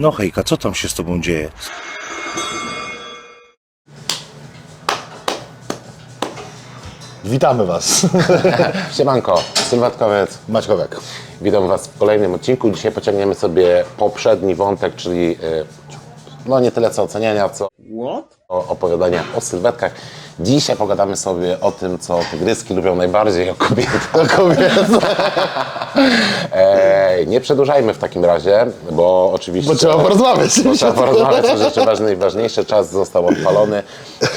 No hejka, co tam się z tobą dzieje? Witamy Was. Siemanko, sylwetkowiec. Maćkowiak. Witam Was w kolejnym odcinku. Dzisiaj pociągniemy sobie poprzedni wątek, czyli y, no nie tyle co oceniania, co o, opowiadania o sylwetkach. Dzisiaj pogadamy sobie o tym, co tygryski lubią najbardziej, o kobietach. Do kobiet. E, nie przedłużajmy w takim razie, bo oczywiście... Bo trzeba porozmawiać. Bo trzeba porozmawiać o rzeczy ważne i ważniejsze. Czas został odpalony.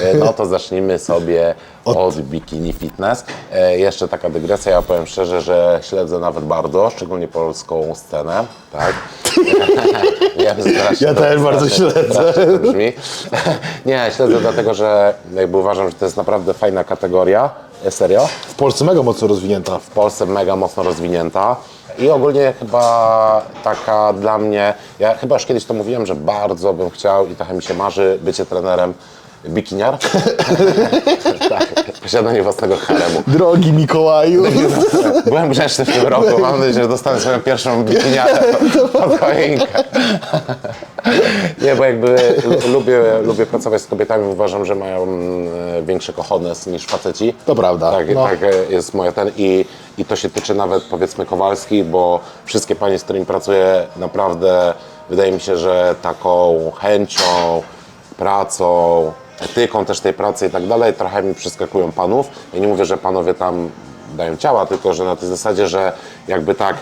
E, No to zacznijmy sobie od bikini fitness. E, Jeszcze taka dygresja, ja powiem szczerze, że śledzę nawet bardzo, szczególnie polską scenę, tak? ja, strasznie Ja to- też bardzo śledzę. to brzmi. Nie, śledzę dlatego, że jakby uważam, że to jest naprawdę fajna kategoria. E, Serio? W Polsce mega mocno rozwinięta. w Polsce mega mocno rozwinięta i ogólnie chyba taka dla mnie, ja chyba już kiedyś to mówiłem, że bardzo bym chciał i trochę mi się marzy bycie trenerem bikiniar. tak, posiadanie własnego haremu. Drogi Mikołaju. Byłem grzeczny w tym roku, mam nadzieję, że dostanę swoją pierwszą bikiniarę pod choinkę. Nie, bo jakby lu- lubię, lubię pracować z kobietami, uważam, że mają mm, większe kochones niż faceci. To prawda, Tak, no. tak e, jest moja ten i, i to się tyczy nawet powiedzmy Kowalskiej, bo wszystkie panie, z którymi pracuję naprawdę wydaje mi się, że taką chęcią, pracą, etyką też tej pracy i tak dalej, trochę mi przeskakują panów. Ja nie mówię, że panowie tam dają ciała, tylko że na tej zasadzie, że jakby tak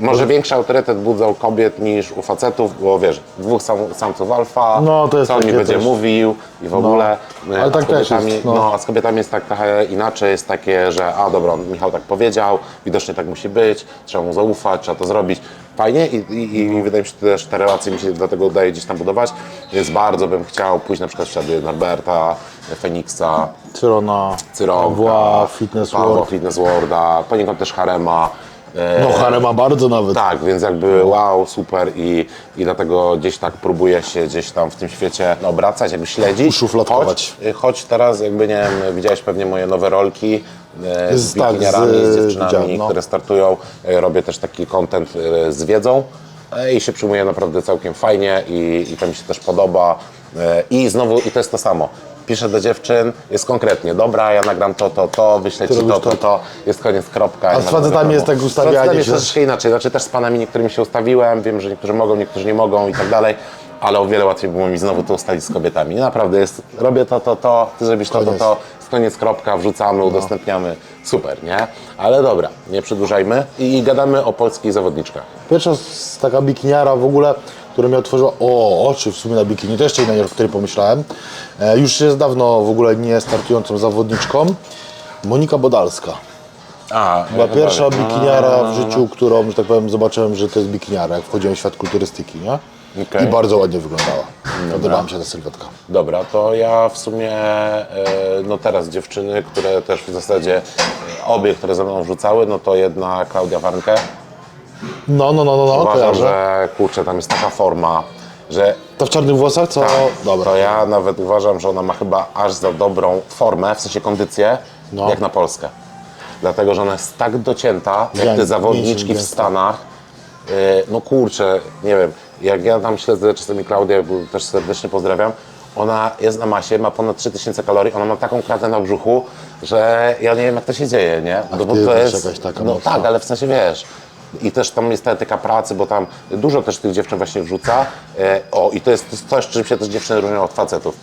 może większy autorytet budzą kobiet niż u facetów, bo wiesz, dwóch sam, samców alfa, No, to jest co on mi takie będzie też. mówił i w ogóle. ale a tak z też kobietami, jest, no. no, a z kobietami jest tak trochę inaczej, jest takie, że a dobra, Michał tak powiedział, widocznie tak musi być, trzeba mu zaufać, trzeba to zrobić. Fajnie i, i, i wydaje mi się, że też te relacje mi się dlatego udaje gdzieś tam budować, więc bardzo bym chciał pójść na przykład w ślady Norberta, Feniksa, Cyrona. Cyronka, Pawła, Fitness Pawła, World. Fitness Worlda, poniekąd też Harema. E, No harema bardzo nawet. tak, więc jakby wow, super i, i dlatego gdzieś tak próbuję się gdzieś tam w tym świecie obracać, jakby śledzić. Uszufladkować. Choć, choć teraz jakby, nie wiem, widziałeś pewnie moje nowe rolki e, z Z- tak, z- z, dziewczynami, no. które startują. E, Robię też taki content e, z wiedzą e, i się przyjmuje naprawdę całkiem fajnie i, i to mi się też podoba. E, I znowu, i to jest to samo. Piszę do dziewczyn, jest konkretnie, dobra, ja nagram to, to, to, wyślę Ty ci to, robisz to, to. to, jest koniec, kropka. A i z facetami jest tak Z ustawianie facetami jest się. troszeczkę inaczej, znaczy też z panami niektórymi się ustawiłem, wiem, że niektórzy mogą, niektórzy nie mogą i tak dalej, ale o wiele łatwiej było mi znowu to ustalić z kobietami. Nie, Naprawdę jest, robię to, to, to, ty zrobisz to, to, Koniec. to, jest koniec, kropka, wrzucamy, udostępniamy, super, nie? Ale dobra, nie przedłużajmy i gadamy o polskich zawodniczkach. Pierwsza taka bikiniara w ogóle, która mi otworzyła o, oczy w sumie na bikini, to jeszcze jedna, o której pomyślałem. E, już jest dawno w ogóle nie startującą zawodniczką. Monika Bodalska. A, Była pierwsza bikiniara w życiu, którą, że tak powiem, zobaczyłem, że to jest bikiniara, jak wchodziłem w świat kulturystyki, nie? Okej. I bardzo ładnie wyglądała. Podobała mi się ta sylwetka. Dobra, to ja w sumie, e, no teraz dziewczyny, które też w zasadzie, e, obie, które ze mną wrzucały, no to jedna Klaudia Warnke, No, no, no, no, no Uważam, kojarzę. że kurczę, tam jest taka forma, że Ta w czarnych włosach, co? Dobra. to ja nawet uważam, że ona ma chyba aż za dobrą formę, w sensie kondycję, No. jak na Polskę. Dlatego, że ona jest tak docięta, jak te zawodniczki w. Stanach. Yy, No kurczę, nie wiem, jak ja tam śledzę czasami Klaudię, bo też serdecznie pozdrawiam, ona jest na masie, ma ponad 3000 kalorii, ona ma taką kratę na brzuchu, że ja nie wiem jak to się dzieje, nie? No bo to Aktywność jest, jakaś taka no mocna. tak, ale w sensie wiesz, i też tam jest ta etyka pracy, bo tam dużo też tych dziewczyn właśnie wrzuca. E, o, i to jest, coś, czym się też dziewczyny różnią od facetów.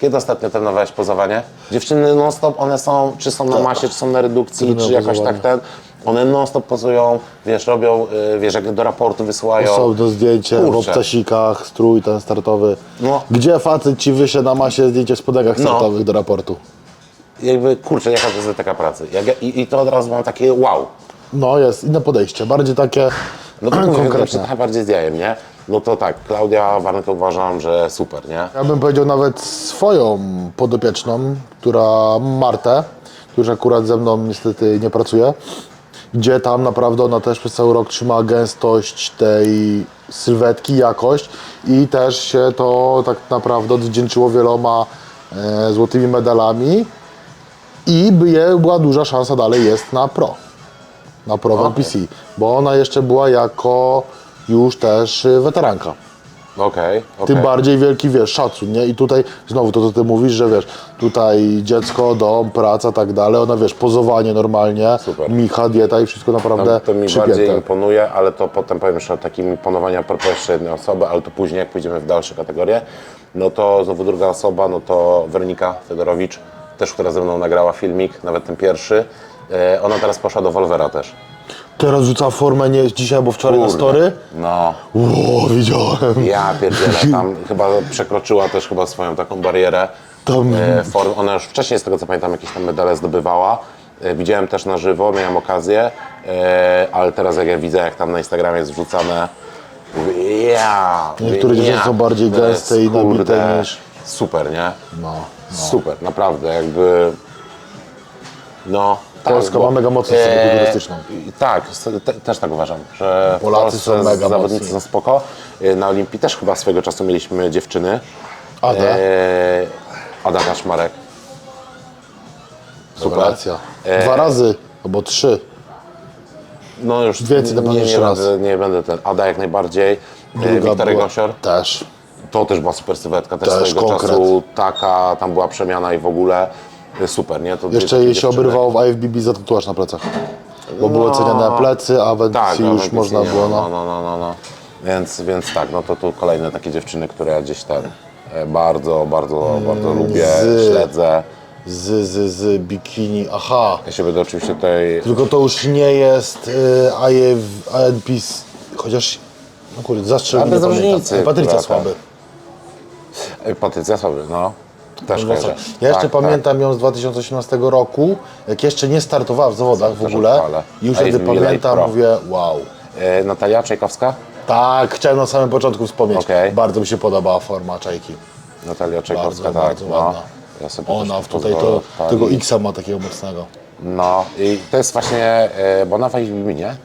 Kiedy ostatnio trenowałeś pozowanie? Dziewczyny non-stop, one są, czy są na masie, czy są na redukcji, Trenują czy jakoś pozowanie. tak ten, one non-stop pozują, wiesz, robią, y, wiesz, jak do raportu wysyłają. Są do zdjęcia w Kurczę. obcasikach, strój ten startowy. No. Gdzie facet ci wyszedł na masie zdjęcie w spodegach No. startowych do raportu? Jakby, kurczę, jaka to jest etyka pracy. Jak, ja- i, I to od razu mam takie wow. No jest, inne podejście, bardziej takie No to konkretne. trochę bardziej z jajem, nie? No to tak, Klaudia Warnkę uważam, że super, nie? Ja bym powiedział nawet swoją podopieczną, która Martę, która akurat ze mną niestety nie pracuje, gdzie tam naprawdę ona też przez cały rok trzyma gęstość tej sylwetki, jakość i też się to tak naprawdę odwdzięczyło wieloma e, złotymi medalami i by je, była duża szansa dalej jest na pro, na pro w NPC, bo ona jeszcze była jako już też y, weteranka. Okej, Tym okej. bardziej wielki, wiesz, szacun, nie? I tutaj znowu to, co ty mówisz, że wiesz, tutaj dziecko, dom, praca, tak dalej, ona wiesz, pozowanie normalnie, Super. micha, dieta i wszystko naprawdę To, to mi bardziej przypięte. imponuje, ale to potem powiem jeszcze o takim imponowaniu a propos jeszcze jednej osoby, ale to później, jak pójdziemy w dalsze kategorie. No to znowu druga osoba, no to Weronika Fedorowicz, też, która ze mną nagrała filmik, nawet ten pierwszy. E, ona teraz poszła do Wolvera też. Teraz rzuca formę nie dzisiaj albo wczoraj na Kurde. story. No, Ło, widziałem. ja pierdzielę, tam chyba przekroczyła też chyba swoją taką barierę. Tam- E, form, ona już wcześniej, z tego co pamiętam, jakieś tam medale zdobywała. E, Widziałem też na żywo, miałem okazję, e, ale teraz jak ja widzę, jak tam na Instagramie jest wrzucane, mówię, ja, Niektóre dziewczyny ja. są bardziej To jest, gęste i nabite kurde, niż- Super, nie? No, Super, naprawdę, jakby... No, Polska ma mega mocną scenę kulturystyczną. i Tak, te, też tak uważam, że Polacy są mega zawodnicy mocni. są spoko. E, Na Olimpii też chyba swego czasu mieliśmy dziewczyny. Ada. E, Ada Kaszmarek. Super. Rewelacja. E, Dwa razy, albo trzy. No już Więcej nie, nie, jeszcze raz. będę, nie będę ten. Ada jak najbardziej. E, Druga Wiktoria Gosior. Też. To też była super sylwetka, też, Też swojego konkret. czasu taka, tam była przemiana i w ogóle e, super, nie? To Jeszcze jej się dziewczyny. obrywało w IFBB za tatuaż na plecach. Bo były cenione plecy, a w No. Tak, no, już no, można nie, było. No, No. no, no, no, no. Więc, więc tak, no to tu kolejne takie dziewczyny, które ja gdzieś tam e, bardzo, bardzo, bardzo lubię, z- śledzę. Z, z, z bikini, aha. Ja się będę oczywiście tutaj... Tylko to już nie jest y, IF, INPC, chociaż, no kurde, zastrzel A mi bez nie pamiętam. różnicy, Patrycja która Słaby. E, Patrycja Słaby, no. Też kojarzę. Ja jeszcze Tak, tak. pamiętam ją z 2018 roku, jak jeszcze nie startowała w zawodach w Też ogóle. odpalę. I już A wtedy jest pamiętam, Pro. mówię, wow. E, Natalia Czajkowska? Tak, chciałem na samym początku wspomnieć. Okej. Bardzo mi się podobała forma Czajki. Natalia Czajkowska, Bardzo, tak. bardzo no. ładna. Ja sobie Ona też tutaj to, pozwolę tego odpalić. X-a ma takiego mocnego. No i to jest właśnie, e, bo ona w IFBB, nie?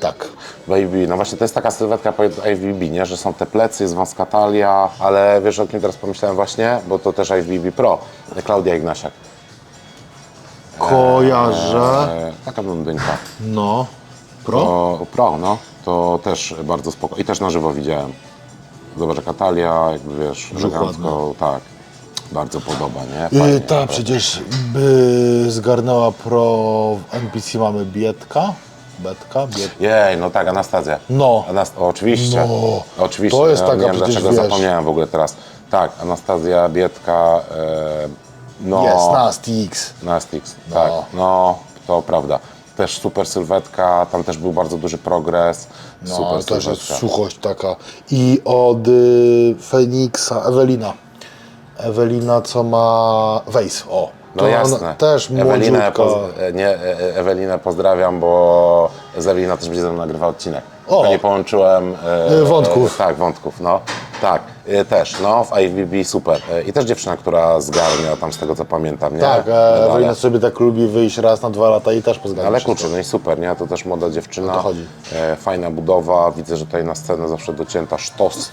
Tak. W no właśnie to jest taka sylwetka po IFBB, nie? Że są te plecy, jest wąska talia, ale wiesz o kim teraz pomyślałem właśnie? Bo to też IFBB Pro, Klaudia Ignasiak. Kojarzę. E, taka blondynka. No. Pro? To, pro, no. To też bardzo spoko. I też na żywo widziałem. Zobacz, jaka talia, jakby wiesz, elegancko, tak. Bardzo podoba, nie? Fajnie. Yy, ta przecież by zgarnęła pro w NPC mamy Bietka. Betka? Biet... Jej, no tak, Anastazja. No. Anast- oczywiście. No. Oczywiście. To jest taka nie wiem, przecież, dlaczego wiesz- zapomniałem w ogóle teraz. Tak, Anastazja, Bietka, e, no. Jest, Nasty X. Nastix, tak. No, to prawda. Też super sylwetka, tam też był bardzo duży progres. No, super też jest sylwetka. suchość taka. I od y, Feniksa Ewelina. Ewelina, co ma Wejs, o. No jasne. Też Ewelinę, młodziutka. poz- e, nie, e, e, Ewelinę pozdrawiam, bo z Ewelina też będzie ze mną nagrywał odcinek. O. Tylko nie połączyłem e, E, wątków. Tak, wątków, no. Tak, e, też, no, w IFBB super. E, I też dziewczyna, która zgarnia tam z tego co pamiętam, nie? Tak, e, Medale. Ewelina sobie tak lubi wyjść raz na dwa lata i też pozgadać. Ale kurczę, no i super, nie? To też młoda dziewczyna. O to chodzi. E, fajna budowa. Widzę, że tutaj na scenę zawsze docięta sztos.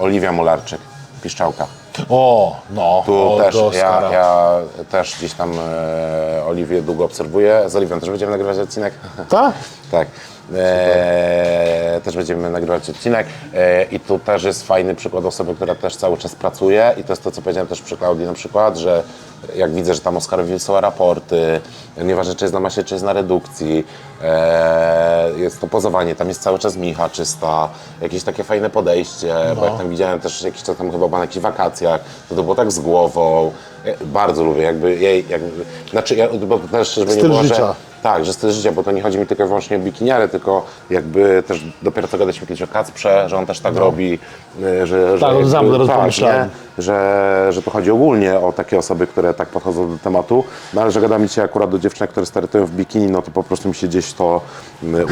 Oliwia Mularczyk, piszczałka. O, no, Tu o, też, do ja, Oscara. ja też gdzieś tam e, Oliwię długo obserwuję. Z Oliwią też będziemy nagrywać odcinek. Tak? tak. E, też będziemy nagrywać odcinek e, i tu też jest fajny przykład osoby, która też cały czas pracuje i to jest to, co powiedziałem też przy Klaudii na przykład, że jak widzę, że tam Oskarowi wysyła raporty, nieważne czy jest na masie, czy jest na redukcji, e, jest to pozowanie, tam jest cały czas Micha czysta, jakieś takie fajne podejście, bo No. jak tam widziałem też jakiś czas temu chyba na jakichś wakacjach, to to było tak z głową, Ja bardzo lubię, jakby jej, jakby, znaczy ja, bo też żeby nie Styl było, życia. Tak, że styl życia, bo to nie chodzi mi tylko i wyłącznie o bikiniary, tylko jakby też dopiero co gadaliśmy kiedyś o Kacprze, że on też tak robi, y, że... że No. Tak, teraz tak, nie? że, że to chodzi ogólnie o takie osoby, które tak podchodzą do tematu, no ale że gada mi się akurat do dziewczynek, które startują w bikini, no to po prostu mi się gdzieś to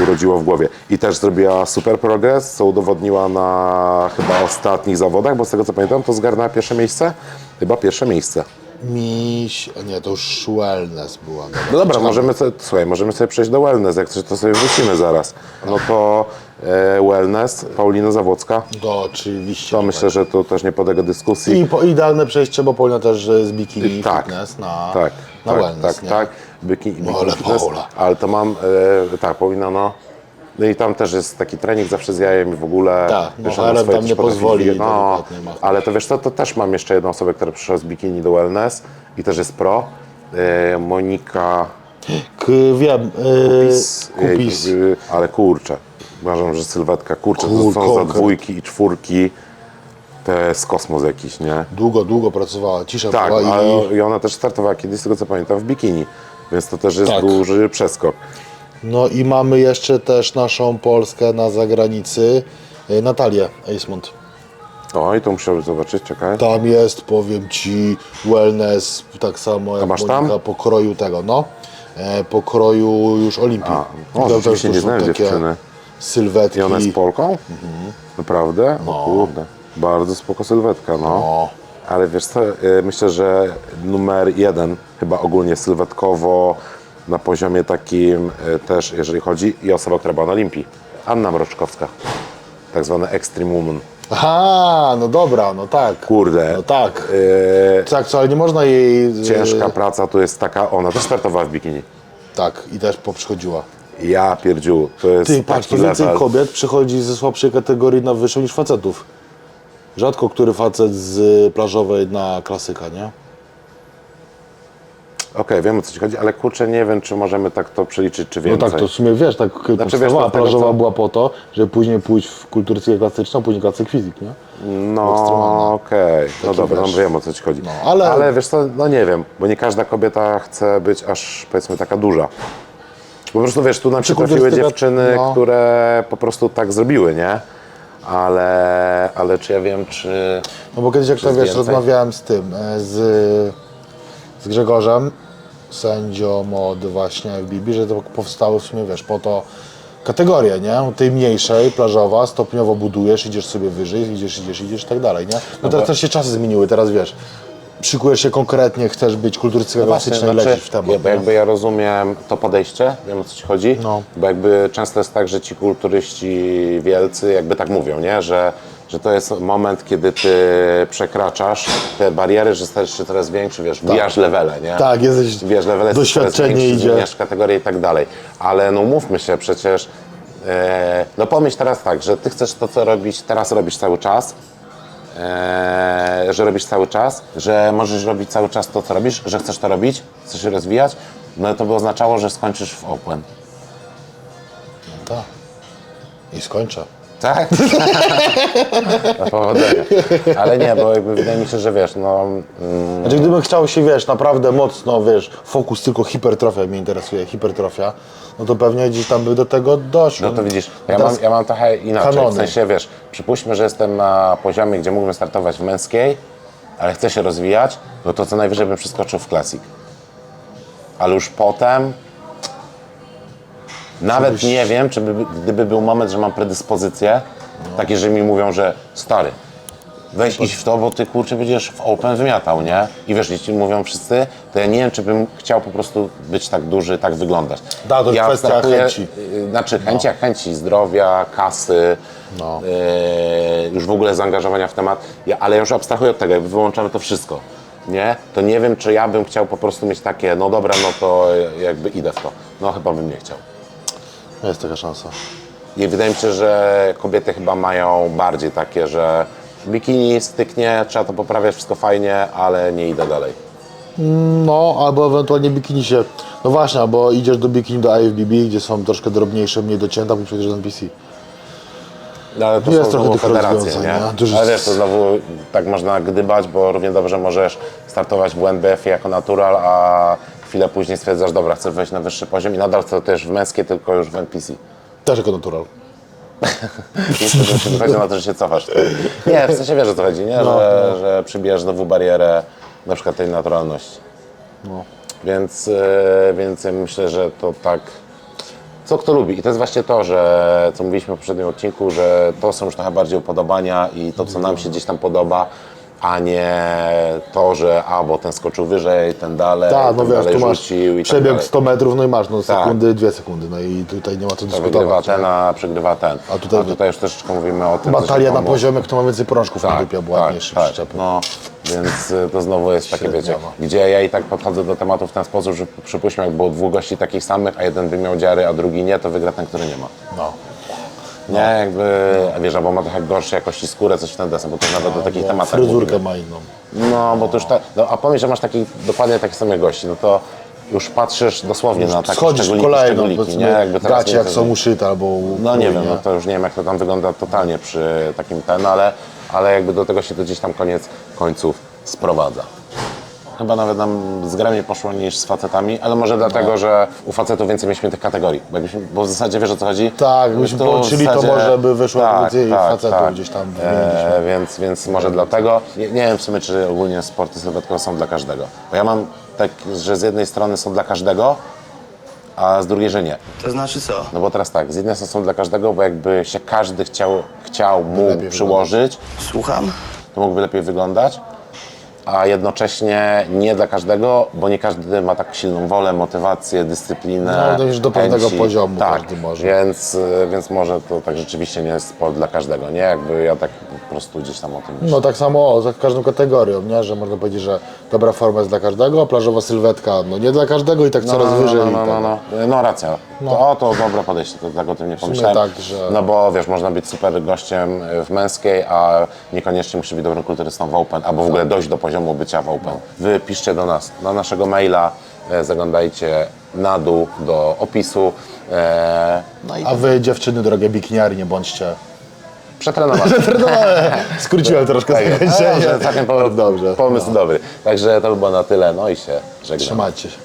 urodziło w głowie. I też zrobiła super progres, co udowodniła na chyba ostatnich zawodach, bo z tego co pamiętam, to zgarnęła pierwsze miejsce, chyba pierwsze miejsce. Miś, a nie, to już wellness była. No dobra, możemy sobie, słuchaj, możemy sobie przejść do wellness, jak chcesz, to sobie wrócimy zaraz. No to e, wellness, Paulina Zawocka, To oczywiście. to myślę, że to też nie podlega dyskusji. I po, idealne przejście, bo Paulina też z bikini tak, fitness na, tak, na tak, wellness, tak, nie? tak, bikini, bikini ale fitness, Paula. ale to mam, e, tak, Paulina, no, No i tam też jest taki trening zawsze z jajem i w ogóle. Tak, no HRM swoje tam nie pozwoli. No, ale to wiesz co, to też mam jeszcze jedną osobę, która przyszła z bikini do wellness i też jest pro. E, Monika K, wiem, Kupis. yy, kupis. Jej, y, Ale kurczę, uważam, że sylwetka, kurczę, to Kur- są za konkret. dwójki i czwórki. To jest kosmos jakiś, nie? Długo, długo pracowała, cisza Tak, była i... i ona też startowała kiedyś, z tego co pamiętam, w bikini. Więc to też jest Tak. duży przeskok. No i mamy jeszcze też naszą Polskę na zagranicy, yy, Natalię Eismont. Oj, to musiałbym zobaczyć, czekaj. Tam jest, powiem Ci, wellness, tak samo jak masz Monika, tam? pokroju tego, no. E, pokroju już Olimpii. A, I o, to rzeczywiście też to nie są znałem takie dziewczyny. Sylwetki. I ona jest Polką? Naprawdę? O kurde, bardzo spoko sylwetka, no. No. Ale wiesz co, y, myślę, że numer jeden chyba ogólnie sylwetkowo na poziomie takim y, też, jeżeli chodzi i osoba, która była na Olimpii. Anna Mroczkowska, tak zwana Extreme Woman. Aha, no dobra, no tak. Kurde, No tak. y, Tak, co, ale nie można jej... e, ciężka praca tu jest taka, ona też startowała w bikini. Tak, i też poprzychodziła. Ja pierdziu, to jest Ty, patrz, to więcej level. kobiet przychodzi ze słabszej kategorii na wyższą niż facetów. Rzadko który facet z plażowej na klasyka, nie? Okej, wiem o co ci chodzi, ale kurczę, nie wiem, czy możemy tak to przeliczyć, czy No więcej. tak, to w sumie wiesz, tak wiesz, podstawowa to tego, plażowa co- była po to, żeby później pójść w kulturystykę klasyczną, później klasyk fizyk, nie? No ekstremalne. okej, no Taki dobra, no wiesz. wiem o co ci chodzi. No, ale- ale wiesz co, no nie wiem, bo nie każda kobieta chce być aż powiedzmy taka duża. Po prostu wiesz, tu nam się trafiły kulturystyka- dziewczyny, no. które po prostu tak zrobiły, nie? Ale, ale czy ja wiem, czy... No bo kiedyś jak to wiesz, więcej? rozmawiałem z tym, e, z, z Grzegorzem, sędzią od właśnie FBB, że to powstały w sumie, wiesz, po to kategorie, nie? Tej mniejszej, plażowa, stopniowo budujesz, idziesz sobie wyżej, idziesz, idziesz, idziesz i tak dalej, nie? No teraz też się czasy zmieniły, teraz wiesz, szykujesz się konkretnie, chcesz być kulturystyka klasyczna i lecisz w temat. ja, bo nie? jakby ja rozumiem to podejście, wiem o co ci chodzi, No. bo jakby często jest tak, że ci kulturyści wielcy jakby tak mówią, nie? Że, że to jest moment, kiedy ty przekraczasz te bariery, że stajesz się coraz większy, wiesz, wbijasz levele, nie? Tak, jesteś, Wiesz, levele doświadczenie większy, idzie. zmieniasz kategorię i tak dalej. Ale no mówmy się przecież, e, no pomyśl teraz tak, że ty chcesz to, co robić, teraz robisz cały czas, e, że robisz cały czas, że możesz robić cały czas to, co robisz, że chcesz to robić, chcesz się rozwijać, no to by oznaczało, że skończysz w Open. Tak. I skończę. Tak? Powodzenia. Ale nie, bo jakby wydaje mi się, że wiesz, no mm, Znaczy, gdybym chciał się, wiesz, naprawdę mocno, wiesz, fokus tylko hipertrofia mnie interesuje, hipertrofia, no to pewnie gdzieś tam by do tego doszło. No to widzisz, ja teraz- mam, ja mam trochę inaczej. kanony. W sensie, wiesz, przypuśćmy, że jestem na poziomie, gdzie mógłbym startować w męskiej, ale chcę się rozwijać, no to co najwyżej bym przeskoczył w klasik. Ale już potem nawet Żebyś- nie wiem, czy by, gdyby był moment, że mam predyspozycję, takie, że mi mówią, że stary, weź iść w to, bo ty kurczę będziesz w open wymiatał, nie? I wiesz, jeśli mówią wszyscy, to ja nie wiem, czy bym chciał po prostu być tak duży, tak wyglądać. Da, to jest kwestia abstrahuję- chęci. y, Znaczy chęci jak chęci, zdrowia, kasy, No. y, już w ogóle zaangażowania w temat, ja, ale ja już abstrahuję od tego, jakby wyłączamy to wszystko, nie? To nie wiem, czy ja bym chciał po prostu mieć takie, no dobra, no to jakby idę w to. No chyba bym nie chciał. Jest taka szansa. I wydaje mi się, że kobiety chyba mają bardziej takie, że bikini styknie, trzeba to poprawiać, wszystko fajnie, ale nie idę dalej. No, albo ewentualnie bikini się, no właśnie, albo idziesz do bikini do IFBB, gdzie są troszkę drobniejsze, mniej docięte, a przejdziesz do NPC. No, ale to Jest są trochę znowu tych federacje, rozwiązań, nie? nie? Dużo- Ale wiesz, to znowu tak można gdybać, bo równie dobrze możesz startować w WNBF jako natural, a chwilę później stwierdzasz, dobra, chcesz wejść na wyższy poziom i nadal startujesz w męskie, tylko już w NPC. Też jako natural. I wtedy się wychodzi na to, że się cofasz. Nie, w sensie wiesz o co chodzi, nie? Że, że przybijasz znowu barierę na przykład tej naturalności. No. Więc, e, więc ja myślę, że to tak. Co kto lubi. I to jest właśnie to, że co mówiliśmy w poprzednim odcinku, że to są już trochę bardziej upodobania i to, co nam się gdzieś tam podoba, a nie to, że a, bo ten skoczył wyżej, ten dalej, Tak, no ten wiesz, dalej tu masz rzucił i tak przebieg dalej. 100 metrów, no i masz, no Tak. sekundy, dwie sekundy, no i tutaj nie ma co To wygrywa dyskutować. ten, a przegrywa ten. A tutaj- a tutaj już troszeczkę mówimy o tym, co się Batalia na komu- poziomie, kto ma więcej prążków na dupie, była ładniejszy tak, przyczepy. No, Więc y, to znowu jest takie, wiecie, Średniowo. gdzie ja i tak podchodzę do tematu w ten sposób, że przypuśćmy, jak było dwóch gości takich samych, a jeden by miał dziary, a drugi nie, to wygra ten, który nie ma. No. Nie, jakby, wiesz, albo ma trochę gorszej jakości skórę, coś w ten deseń, bo to nawet do takich Bo tematach Fryzurkę ma inną. No, bo to już tak, no, a pomyśl, że masz takich, dokładnie takich samych gości, no to już patrzysz dosłownie na takie Schodzisz w szczególiki, kolejną, szczególiki, nie? Jakby teraz gacie nie jak są uszyte albo No nie wiem, no to już nie wiem jak to tam wygląda totalnie przy takim ten, ale, ale jakby do tego się to gdzieś tam koniec końców sprowadza. Chyba nawet nam zgranie poszło niż z facetami, ale może dlatego, że u facetów więcej mieliśmy tych kategorii. Bo, jakbyśmy, bo w zasadzie wiesz o co chodzi? Tak, jakbyśmy Tu w połączyli, to może by wyszło więcej facetów gdzieś tam wymieniliśmy. E, więc, więc może dlatego. Nie, nie wiem w sumie, czy ogólnie sporty sylwetkowe są dla każdego. Bo ja mam tak, że z jednej strony są dla każdego, a z drugiej, że nie. To znaczy co? No bo teraz tak, z jednej strony są dla każdego, bo jakby się każdy chciał, chciał mógł przyłożyć, Słucham? to mógłby lepiej wyglądać, a jednocześnie nie dla każdego, bo nie każdy ma tak silną wolę, motywację, dyscyplinę. No, to już do pewnego chęci. poziomu tak, każdy może. Więc, y, więc może to tak rzeczywiście nie jest sport dla każdego, nie? Jakby ja tak po prostu gdzieś tam o tym myślę. No tak samo o, za każdą kategorią, nie? Że można powiedzieć, że dobra forma jest dla każdego, a plażowa sylwetka no nie dla każdego i tak coraz no, wyżej. No, no, tak. no, no, no racja. To, o, to dobre podejście, to tak o tym nie pomyślałem. tak, że- No bo wiesz, można być super gościem w męskiej, a niekoniecznie musi być dobrym kulturystą w Open, albo w ogóle dojść do poziomu bycia w Open. Wy piszcie do nas, na naszego maila, e, zaglądajcie na dół do opisu. E, no i A wy dziewczyny drogie bikiniary nie bądźcie. przetrenować. No, skróciłem troszkę Tak jest. zakończenie. Dobrze, całkiem po- Dobrze. Pomysł dobry. Także to by było na tyle, no i się żegnam. Trzymajcie się.